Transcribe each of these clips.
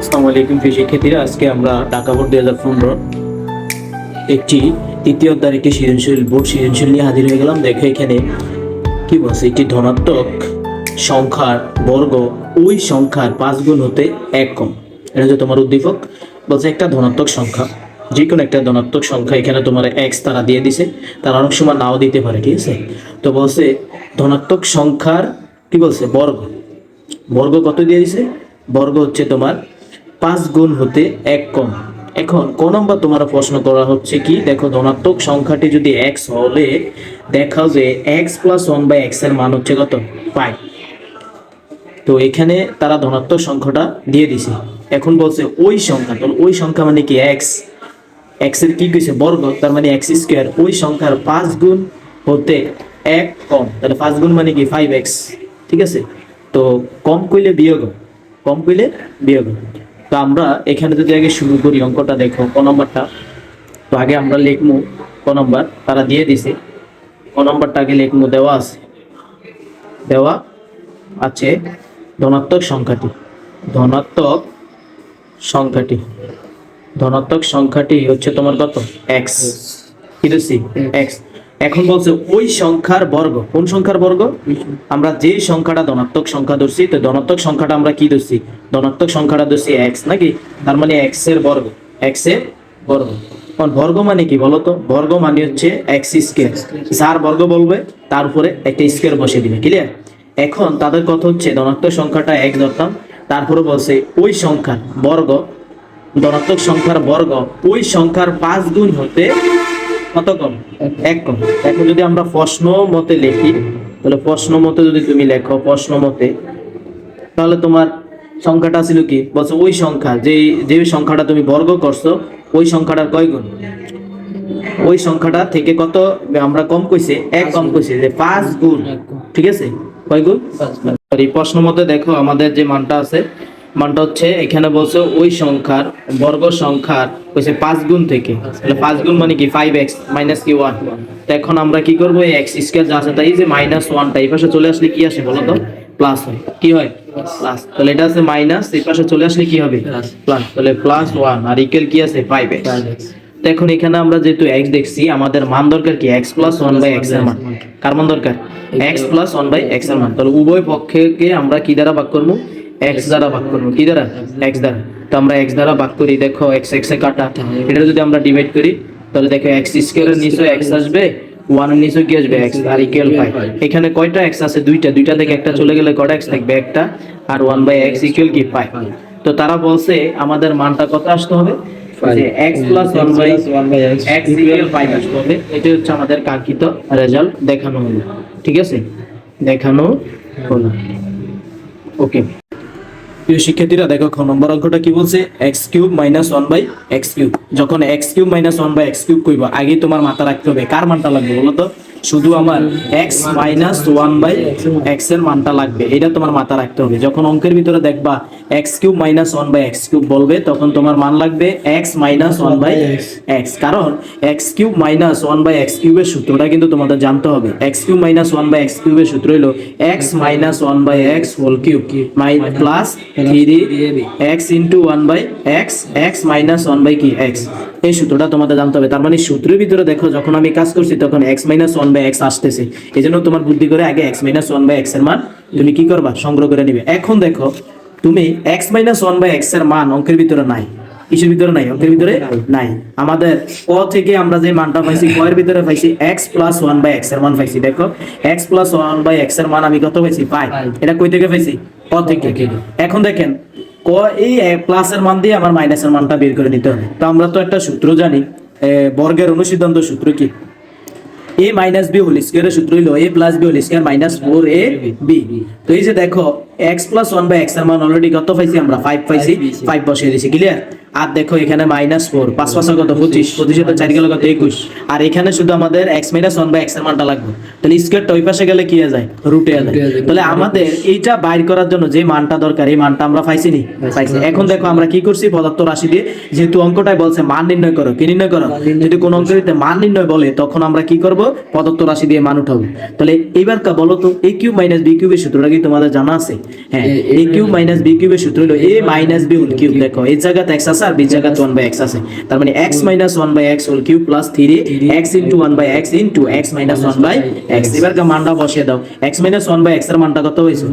আসসালামু আলাইকুম প্রিয় শিক্ষার্থীরা, আজকে আমরা ঢাকা বোর্ড দুই হাজার পনেরো একটি তৃতীয় অধ্যায়ের একটি সৃজনশীল বোর্ড সৃজনশীল নিয়ে হাজির হয়ে গেলাম। দেখো এখানে কি বলছে? একটি ধনাত্মক সংখ্যার বর্গ, ওই সংখ্যার পাঁচ গুণ হতে এক কম। এটা হচ্ছে তোমার উদ্দীপক। বলছে একটা ধনাত্মক সংখ্যা যে কোনো একটা ধনাত্মক সংখ্যা এখানে তোমার এক্স তারা দিয়ে দিছে, তারা অনেক সময় নাও দিতে পারে, ঠিক আছে? তো বলছে ধনাত্মক সংখ্যার কি বলছে? বর্গ। বর্গ কত দিয়ে দিছে? বর্গ হচ্ছে তোমার পাঁচ গুণ হতে এক কম। এখন ক নম্বর তোমার প্রশ্ন করা হচ্ছে কি? দেখো, ধনাত্মক সংখ্যাটি যদি এক্স হলে দেখাও যে এক্স প্লাস ওয়ান বাই এক্সের মান হচ্ছে কত? ফাইভ তো এখানে তারা ধনাত্মক সংখ্যাটা দিয়ে দিছে। এখন বলছে ওই সংখ্যা ওই সংখ্যা মানে কি এক্স এক্সের কি কইছে? বর্গ, তার মানে এক্স স্কোয়ার ওই সংখ্যার পাঁচ গুণ হতে এক কম। তাহলে পাঁচ গুণ মানে কি? ফাইভ এক্স ঠিক আছে? তো কম কইলে বিয়োগ কম কইলে বিয়োগ। তো আমরা এখানে যদি আগে শুরু করি অঙ্কটা, দেখো, ক নম্বরটা। তো আগে আমরা লিখব ক নম্বর, তারা দিয়ে দিছে। ক নম্বরটা আগে লিখব দেওয়া আছে। দেওয়া আছে ধনাত্মক সংখ্যাটি। ধনাত্মক সংখ্যাটি। ধনাত্মক সংখ্যাটি হচ্ছে তোমার কত? এক্স কি দিচ্ছি? এক্স এখন বলছে ওই সংখ্যার বর্গ। কোন সংখ্যার বর্গ? আমরা যে সংখ্যাটা ধনাত্মক সংখ্যা ধরছি, তো ধনাত্মক সংখ্যাটা আমরা কি ধরছি? ধনাত্মক সংখ্যাটা ধরছি এক্স নাকি? তার মানে এক্সের বর্গ। এক্সের বর্গ। এখন বর্গ মানে কি বলতো? বর্গ মানে হচ্ছে এক্স স্কোয়ার যার বর্গ বলবে, তার উপরে একটা স্কোয়ার বসে দিবে ক্লিয়ার এখন তাদের কথা হচ্ছে ধনাত্মক সংখ্যাটা এক ধরতাম তারপরে বলছে ওই সংখ্যার বর্গ, ধনাত্মক সংখ্যার বর্গ, ওই সংখ্যার পাঁচ গুণ হতে কত কম? এক কম। এখন যদি আমরা প্রশ্ন মতে লিখি তাহলে প্রশ্ন মতে যদি তুমি লেখো প্রশ্ন মতে তাহলে তোমার সংখ্যাটা ছিল কি? বলছো ওই সংখ্যা যে যে সংখ্যাটা তুমি বর্গ করছ ওই সংখ্যাটার কয় গুণ? ওই সংখ্যাটা থেকে কত আমরা কম কইছে? এক কম কইছে যে পাঁচ গুণ। ঠিক আছে? কয় গুণ? সরি প্রশ্ন মতে দেখো আমাদের যে মানটা আছে মানটা হচ্ছে এখানে বলছে ওই সংখ্যার বর্গ সংখ্যার কইছে পাঁচ গুণ থেকে। তাহলে পাঁচ গুণ মানে কি? ফাইভ এক্স মাইনাস কি ওয়ান তো এখন আমরা কি করব? এই এক্স স্কোয়ার যা আছে তাই যে মাইনাস ওয়ানটা এই পাশে চলে আসলে কি আসে বলো তো প্লাস হয়। কি হয়? প্লাস তাহলে এটা আছে মাইনাস এই পাশে চলে আসলে কি হবে? প্লাস তাহলে প্লাস ওয়ান আর ইকুয়াল কি আছে? ফাইভ এক্স তো এখন এখানে আমরা যেহেতু এক্স দেখছি আমাদের মান দরকার কি? এক্স প্লাস ওয়ান বাই এক্সের মান। কার মান দরকার? এক্স প্লাস ওয়ান বাই এক্সের মান। তাহলে উভয় পক্ষকে আমরা কি দ্বারা ভাগ করব? এক্স দ্বারা ভাগ করব। কি দ্বারা? এক্স দ্বারা। তো আমরা এক্স দ্বারা ভাগ করি। দেখো এক্স এক্স এ কাটা। এটা যদি আমরা ডিভাইড করি তাহলে দেখো এক্স স্কোয়ারের নিচে এক্স আসবে ওয়ানের নিচে কি আসবে? এক্স আর ইকুয়াল ফাইভ এখানে কয়টা এক্স আছে? দুইটা। দুইটা থেকে একটা চলে গেলে কয়টা এক্স থাকবে? একটা। আর ওয়ান বাই এক্স ইকুয়াল কি? ফাইভ তো তারা বলছে আমাদের মানটা কত আসতে হবে? X plus one by equal five আসতে হবে। এটা হচ্ছে আমাদের কাঙ্ক্ষিত রেজাল্ট দেখানো হলো। ঠিক আছে? দেখানো হলো। ওকে প্রিয় শিক্ষার্থীরা, দেখো খ নম্বর অঙ্কটা কি বলছে? X cube minus one by X cube. যখন X cube minus one by X cube কইবা আগে তোমার মাথা রাখতে হবে। কার মানটা লাগবে বলো তো? শুধু আমার এক্স মাইনাস ওয়ান বাই এক্সের মানটা লাগবে। এটা তোমার মাথা রাখতে হবে। যখন অঙ্কের ভিতরে দেখবা X cube minus one by X cube বলবে, তখন তোমার মান লাগবে X minus one by X কারণ X cube minus one by X কিউবের সূত্রটা কিন্তু তোমাদের জানতে হবে। X cube minus one by X কিউবের সূত্র হলো X minus one by X whole cube my plus three X into one by X X minus one by কি? এক্স এই সূত্রটা তোমাদের জানতে হবে। তার মানে সূত্রের ভিতরে দেখো, যখন আমি কাজ করছি, তখন X minus one by X আসতেছে। এই জন্য তোমার বুদ্ধি করে আগে এক্স মাইনাস ওয়ান বাই এক্সের মান তুমি কি করবা? সংগ্রহ করে নিবে। এখন দেখো, তুমি এক্স মাইনাস ওয়ান বাই এক্সের মান অঙ্কের ভিতরে নাই। কিসের ভিতরে নাই? অঙ্কের ভিতরে নাই। আমাদের ক থেকে আমরা যে মানটা পাইছি, ক এর ভিতরে পাইছি এক্স প্লাস ওয়ান বাই এক্সের মান পাইছি। দেখো এক্স প্লাস ওয়ান বাই এক্সের মান আমি কত পাইছি? পাই এটা কই থেকে পাইছি? ক থেকে। এখন দেখেন এই প্লাসের মান দিয়ে আমার মাইনাসের মানটা বের করে নিতে হবে। তো আমরা তো একটা সূত্র জানি বর্গের অনুসিদ্ধান্ত সূত্র কি? এ মাইনাস বি হোল স্কোয়ারের সূত্র হলো A plus B whole square minus four A B তো এই যে দেখো এক্স প্লাস ওয়ান বাই এক্সের মান অলরেডি কত পাইছি আমরা? ফাইভ পাইছি ফাইভ বসিয়ে দিছি ক্লিয়ার আর দেখো এখানে মাইনাস ফোর পাঁচ পাঁচ কত? পঁচিশ। পঁচিশে তো চার গেল কত? একুশ। আর এখানে শুধু আমাদের এক্স মাইনাস ওয়ান বাই এক্সের মানটা লাগবে। তাহলে স্কোয়ারটা ওই পাশে গেলে কি যায়? রুটে যায়। তাহলে আমাদের এইটা বাইর করার জন্য যে মানটা দরকার এই মানটা আমরা পাইছি। নি পাইছি। এখন দেখো আমরা কি করছি? পদার্থ রাশি দিয়ে যেহেতু অঙ্কটাই বলছে মান নির্ণয় করো কি নির্ণয় করো? যদি কোন অঙ্কের মান নির্ণয় বলে তখন আমরা কি করব? পদার্থ রাশি দিয়ে মান উঠাবো। তাহলে এইবার কা বলো তো এ কিউব মাইনাস বি কিউবের সূত্রটা কি তোমাদের জানা আছে? হ্যাঁ এ- কিউব মাইনাস বি কিউবের সূত্র হলো A minus B whole cube দেখো এই জায়গাতে এক্স আছে আর বি জায়গাতে ওয়ান বাই এক্স আছে। তার মানে X minus one by X whole cube plus three X into one by X into X minus one by X এবার মানটা বসিয়ে দাও। এক্স মাইনাস ওয়ান বাই এক্সের মানটা কত হয়েছে।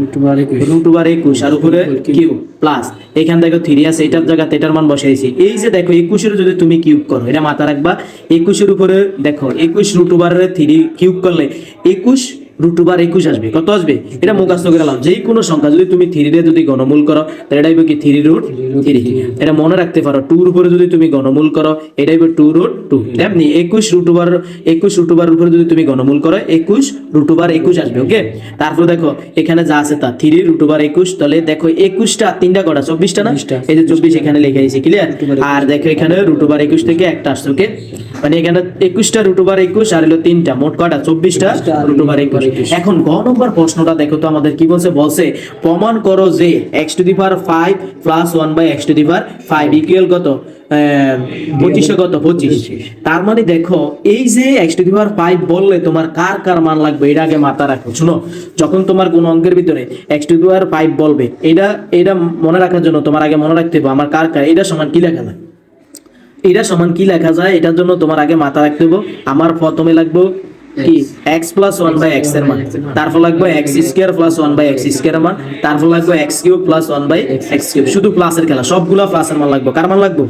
রুট ওভার একুশ। আর উপরে কিউব প্লাস এখান দেখো থ্রি আছে এটার জায়গাতে এটার মান বসাইছি এই যে দেখো একুশের যদি তুমি কিউব করো এটা মাথা রাখবা একুশের উপরে দেখো একুশ রুট ওভারের থ্রি কিউব করলে একুশ রুট ওভার একুশ আসবে কত আসবে? এটা মুখাস্ত করে যে কোনো সংখ্যা যদি তুমি থ্রি রে যদি গণমূল করো তাহলে এটা কি থ্রি রুট থ্রি এটা মনে রাখতে পারো টুর উপরে যদি তুমি গণমূল করো এটা হইবে টু রুট টু তেমনি একুশ রুট ওভার একুশ রুট ওভার উপরে যদি তুমি গণমূল করো একুশ রুট ওভার একুশ আসবে ওকে তারপর দেখো এখানে যা আছে তা থ্রি রুট ওভার একুশ তাহলে দেখো একুশটা তিনটা কটা চব্বিশটা না? এই যে চব্বিশ এখানে লিখে দিয়েছি ক্লিয়ার আর দেখো এখানে রুট ওভার একুশ থেকে একটা আসছে ওকে মানে এখানে একুশটা রুট ওভার একুশ আর হলো তিনটা। মোট কটা চব্বিশটা রুট ওভার একুশ। এখন গ নম্বর প্রশ্নটা দেখো তো আমাদের কি বলছে? বলছে প্রমাণ করো যে X to the power five plus one by X to the power five equal কত? পঁচিশে কত? পঁচিশ। তার মানে দেখো এই যে X to the power five বললে তোমার কার কার মান লাগবে? এটা আগে মাথা রাখো। শুনো যখন তোমার কোন অঙ্কের ভিতরে X to the power five বলবে এটা এটা মনে রাখার জন্য তোমার আগে মনে রাখতে হবে আমার কার কার এটা সমান কি লেখা যায় এটা সমান কি লেখা যায়? এটার জন্য তোমার আগে মাথা রাখতে হবে আমার প্রথমে লাগবে কি এক্স প্লাস ওয়ান বাই এক্সের মান। তারপর লাগবে X square plus one by X square মান। তারপর লাগবে X cube plus one by X cube শুধু প্লাসের খেলা সবগুলা প্লাসের মান লাগবে। কার মান লাগবে?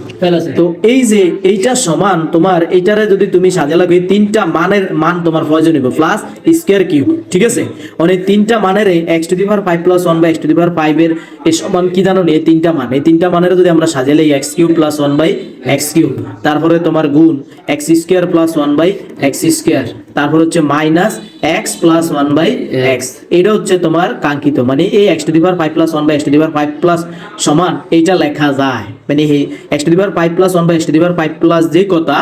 তো এই যে এইটা সমান তোমার এইটারে যদি তুমি সাজে লাগবে তিনটা মানের মান তোমার প্রয়োজন হবে প্লাস স্কোয়ার কিউব ঠিক আছে? মানে তিনটা মানের X to the power five plus one by X to the power five এর এই সমান কি জানো নি? এই তিনটা মান। এই তিনটা মানের যদি আমরা সাজালে X cube plus one by X cube তারপরে তোমার গুণ X square plus one by X square তারপর হচ্ছে minus X plus one by X এটা হচ্ছে তোমার কাঙ্ক্ষিত। মানে এই X to the power five plus one by X to the power five plus সমান এইটা লেখা যায়। মানে এই X to the power five plus one by X to the power five plus যে কথা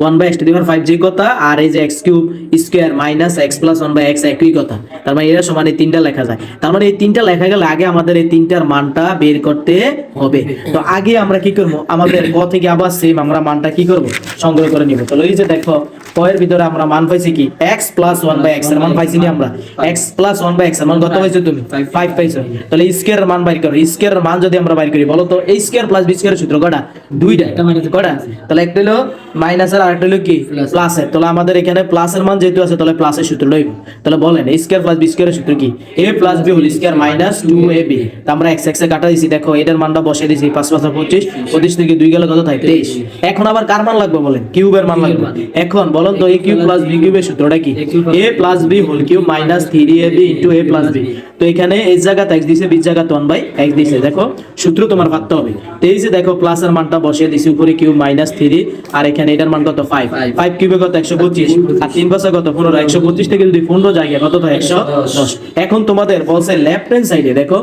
one by X to the power five যে কথা আর এই যে X cube square minus X plus one by X একই কথা। তার মানে এরা সমান এই তিনটা লেখা যায়। তার মানে এই তিনটা লেখা গেলে আগে আমাদের এই তিনটার মানটা বের করতে হবে। তো আগে আমরা কি করব? আমাদের ক থেকে আবার সেম আমরা মানটা কি করব? সংগ্রহ করে নিব। তাহলে এই যে দেখো ক এর ভিতরে আমরা মান পাইছি কি? এক্স প্লাস ওয়ান বাই এক্সের মান পাইছি নি আমরা। এক্স প্লাস ওয়ান বাই এক্সের মান কত পাইছো তুমি? ফাইভ পাইছো। তাহলে স্কোয়ার মান বাইর করো। স্কোয়ার মান যদি আমরা বাইর করি বলো তো এই স্কোয়ার প্লাস বি স্কোয়ার সূত্র কটা দুইটা একটা minus কটা তাহলে একটা হলো মাইনাসের আর একটা হলো কি? Plus। প্লাসের তাহলে আমাদের এখানে প্লাসের মান যেহেতু আছে তাহলে প্লাসের সূত্র লইব। তাহলে বলেন এ স্কোয়ার প্লাস বি স্কোয়ারের সূত্র কি? A plus B whole square minus two A B তা আমরা এক্স এক্স কাটা দিছি দেখো এটার মানটা বসিয়ে দিছি পাঁচ পাঁচ পঁচিশ পঁচিশ থেকে দুই গেলে কত থাকে? তেইশ। এখন আবার কার মান লাগবে বলেন? কিউবের মান লাগবে। এখন বলেন তো এ কিউব প্লাস বি কিউবের সূত্রটা কি? A A plus B whole cube minus three A B into A plus B তো এখানে এই জায়গাতে এক্স দিছে বি জায়গাতে ওয়ান বাই এক্স দিছে। দেখো সূত্র তোমার পাততে হবে। তো এই যে দেখো প্লাসের মানটা বসিয়ে দিছি উপরে কিউব মাইনাস থ্রি আর এখানে এটার মান কত? ফাইভ। ফাইভ কিউবে কত? একশো পঁচিশ আর তিন পাশে কত? পনেরো। একশো পঁচিশ থেকে যদি পনেরো জায়গা কত তো? একশো দশ। এখন তোমাদের বলছে লেফট হ্যান্ড সাইডে দেখো।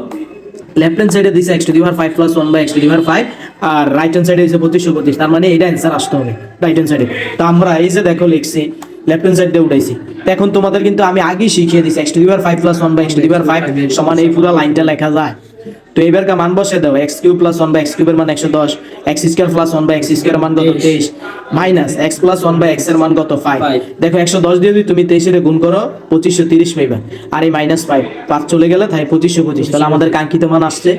লেফট হ্যান্ড সাইডে দিছে X to the power five plus one by X to the power five R right hand সাইডে দিছে পঁচিশশো পঁচিশ তার মানে এটা অ্যান্সার আসতে হবে রাইট হ্যান্ড সাইডে তো আমরা এই যে দেখো লিখছি লেফট হ্যান্ড সাইড উঠাইছি। তো এখন তোমাদের কিন্তু আমি আগেই শিখিয়ে দিছি X to the power five plus one by X to the power five সমান এই পুরো লাইনটা লেখা যায়। তো এবার কা মান বসে দাও X cube plus one by X কিউবের মান একশো দশ X square plus one by X square মান কত? তেইশ। Minus X plus one by এক্সের মান কত? ফাইভ দেখো একশো দশ দিয়ে যদি তুমি তেইশের গুণ করো পঁচিশশো তিরিশ পাইবা। আর এই মাইনাস ফাইভ পাঁচ চলে গেলে তাই পঁচিশশো পঁচিশ। তাহলে আমাদের কাঙ্ক্ষিত মান আসছে।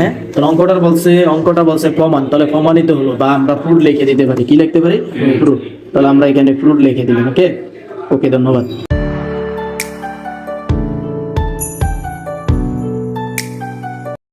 হ্যাঁ? তাহলে অঙ্কটা বলছে অঙ্কটা বলছে প্রমাণ। তাহলে প্রমাণিত হলো বা আমরা প্রুফ লিখে দিতে পারি। কি লিখতে পারি? প্রুফ তাহলে আমরা এখানে প্রুফ লিখে দিলাম ওকে ওকে ধন্যবাদ।